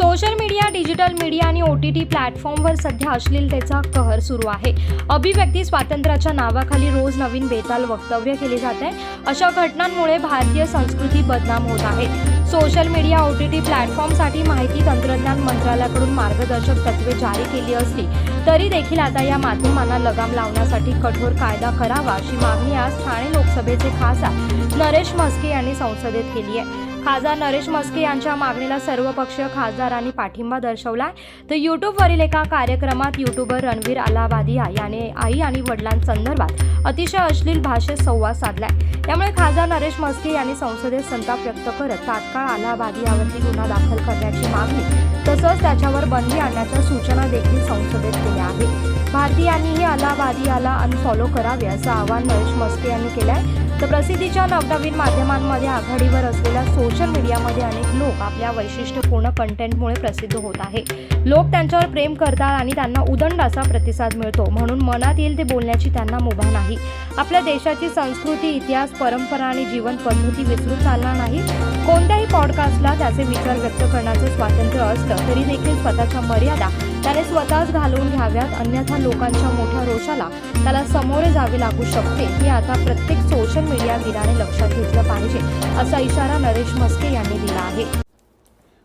Social media digital media आणि ओ T T प्लॅटफॉर्मवर सध्या अश्लीलतेचा कहर सुरू आहे. अभिव्यक्ती स्वातंत्र्याच्या नावाखाली रोज नवीन बेताल वक्तव्य केले जात आहे. अशा घटनांमुळे भारतीय संस्कृती बदनाम होत आहे. Social media O T T प्लॅटफॉर्मसाठी माहिती तंत्रज्ञान मंत्रालयाकडून मार्गदर्शक तत्वे जारी केली असली तरी देखील आता या माध्यमांना लगाम लावण्यासाठी कठोर कायदा करावा अशी मागणी आज ठाणे लोकसभेचे खासदार नरेश म्हस्के यांनी संसदेत केली आहे. खासदार नरेश मस्के यांच्या मागणीला सर्वपक्षीय खासदारांनी पाठिंबा दर्शवलाय. तर युट्यूबवरील एका कार्यक्रमात युट्यूबर रणवीर अलाहाबादिया याने आई आणि वडिलांसंदर्भात अतिशय अश्लील भाषेत संवाद साधलाय. त्यामुळे खासदार नरेश म्हस्के यांनी संसदेत संताप व्यक्त करत तात्काळ अलाहाबादियावरती गुन्हा दाखल करण्याची मागणी तसंच त्याच्यावर बंदी आणण्याच्या सूचना देखील संसदेत केल्या आहेत. भारतीयांनीही अलाहाबादियाला अनफॉलो करावे असं आवाहन नरेश म्हस्के यांनी केलं आहे तर प्रसिद्धीच्या नवनवीन माध्यमांमध्ये आघाडीवर असलेल्या सोशल मीडियामध्ये अनेक लोक आपल्या वैशिष्ट्यपूर्ण कंटेंटमुळे प्रसिद्ध होत आहे लोक त्यांच्यावर प्रेम करतात आणि त्यांना उदंड असा प्रतिसाद मिळतो. म्हणून मनात येईल ते बोलण्याची त्यांना मुभा नाही. आपल्या देशाची संस्कृती इतिहास परंपरा आणि जीवन पद्धती विसरून चालणार नाही. कोणत्याही पॉडकास्टला त्याचे विचार व्यक्त करण्याचं स्वातंत्र्य असलं तरी देखील स्वतःच्या मर्यादा त्याने स्वतःच घालवून घ्याव्यात. अन्यथा लोकांच्या मोठ्या रोषाला त्याला सामोरे जावे लागू शकते. हे आता प्रत्येक सोशल मीडिया वीराने लक्षात घेतलं पाहिजे असा इशारा नरेश मस्के यांनी दिला आहे.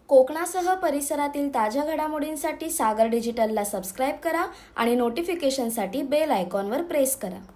कोकणासह परिसरातील ताज्या घडामोडींसाठी सागर डिजिटलला सबस्क्राईब करा आणि नोटिफिकेशनसाठी बेल आयकॉनवर प्रेस करा.